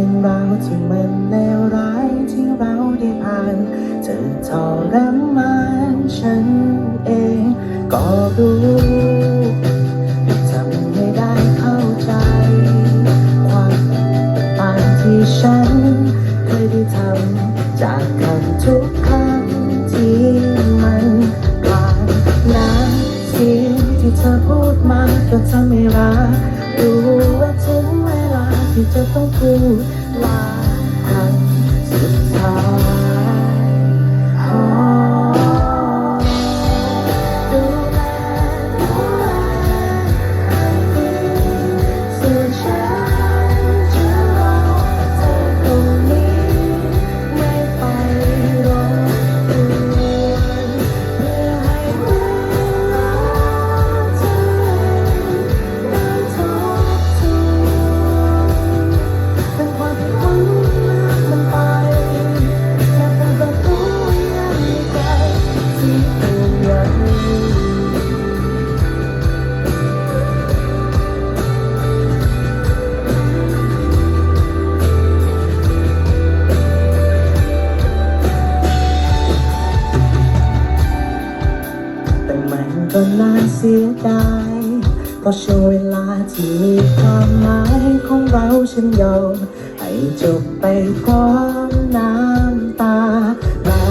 รื่องราวที่มันเลวร้ายที่เราได้ผ่านเธอทรมานฉันเอง ก็รู้แต่ทำไม่ได้เข้าใจ ความต่างที่ฉันเคยได้ทำจากคำทุกคำที่มันผ่านน้ำเสียงที่เธอพูดมาก็ทำให้รักรู้ว่าถึงเวลา ที่จะต้องพูดลาครั้ง ก็น่าเสียดายเพราะช่วงเวลาที่มีความหมายของเราฉันยอมให้จบไปพร้อมน้ำตาและ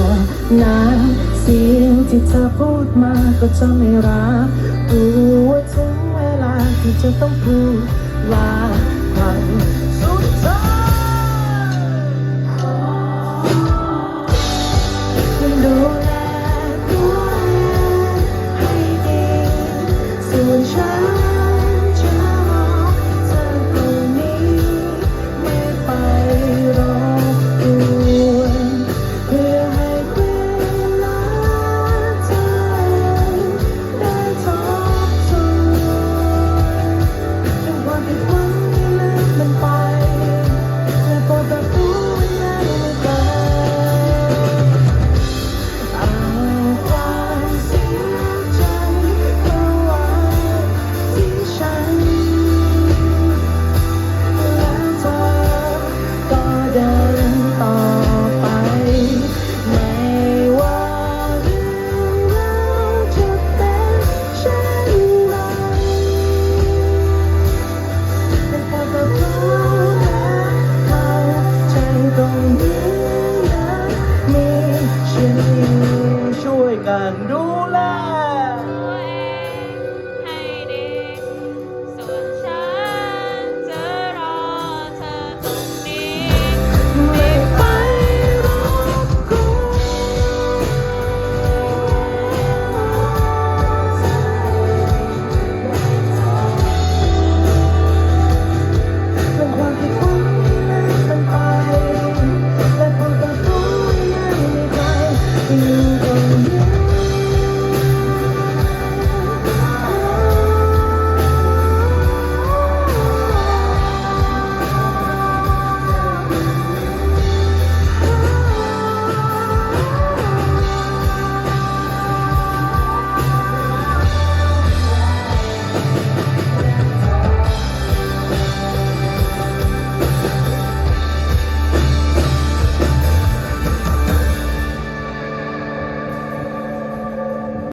น้ำเสียงที่เธอพูดมาก็จะไม่รักรู้ว่าถึงเวลาที่จะต้องพูดลาครั้ง